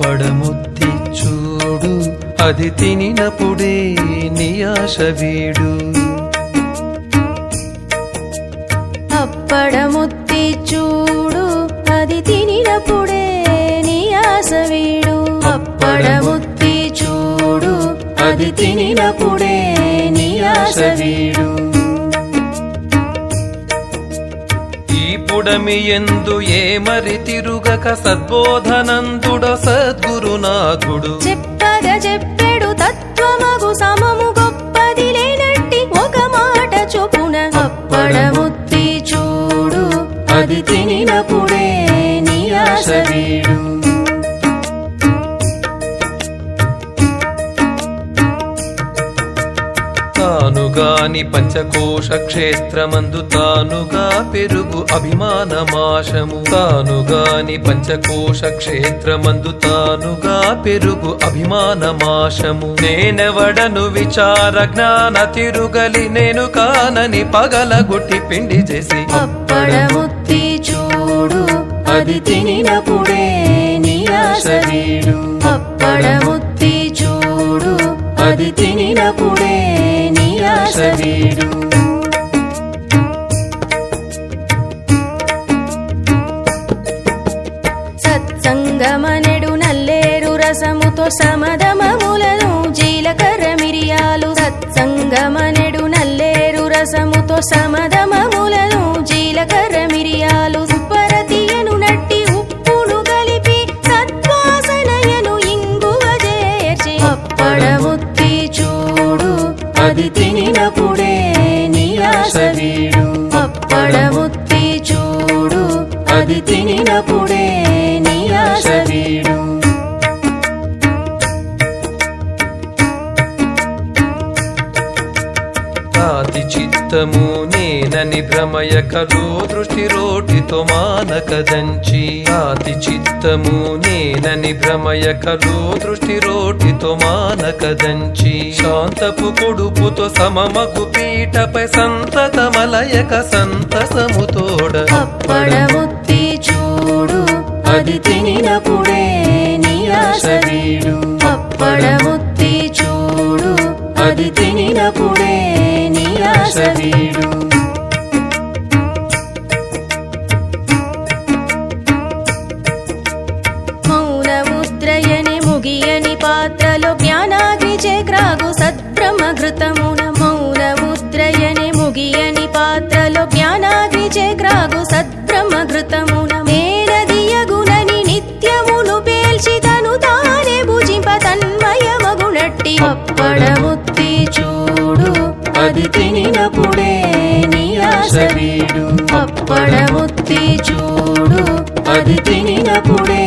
పడముత్తి చూడు అది తినినప్పుడే నియాశ వీడు. అప్పడముత్తి చూడు అది తినినప్పుడే నియాశ వీడు. అప్పడముత్తి చూడు అది తినినప్పుడే నియాశ వీడు. ఈ పుడమి ఎందు ఏమరి తిరుగక సద్బోధనందుడ సద్గురునాథుడు చెప్పద చెప్పెడు తత్వమగు సమముగ తానుగాని పంచకోశ క్షేత్రమందు తానుగా పెరుగు అభిమానమాశము. తానుగాని పంచకోశ క్షేత్రమందు తానుగా పెరుగు అభిమానమాశము. నేనెవడను విచార జ్ఞాన తిరుగలి నేను కానని పగలగొట్టి పిండి చేసి. అప్పడముత్తి చూడు అది తినినప్పుడే నీ అప్పడముత్తి చూడు అది తినినప్పుడే వీడు సత్సంగమనెడు నల్లేరు రసముతో సమదమములను జీలకర్ర మిరియాలు. సత్సంగమనెడు నల్లేరు రసముతో సమదమములను అది తినినప్పుడే నీ ఆశ వీడు. తాతి చిత్తము నేనని భ్రమయకలో దృష్టి రోటితో మానకదంచి తాతి చిత్తము నేనని భ్రమయకలో దృష్టి రోటితో మానకదంచి శాంతపు కొడుపుతో సమమగు పీఠపై సంతతమలయక సంతసముతోడ అప్పడముత్తి చూడు అది తినినప్పుడే నీ ఆశ వీడు. అప్పడముత్తి చూడు అది తినినప్పుడే నీ ఆశ వీడు. మౌనముద్రయని ముగియని పాత్రలో జ్ఞానాగ్ని చేక్రాగు సద్బ్రహ్మఘృతము. పడముత్తి చూడు అది తినినప్పుడే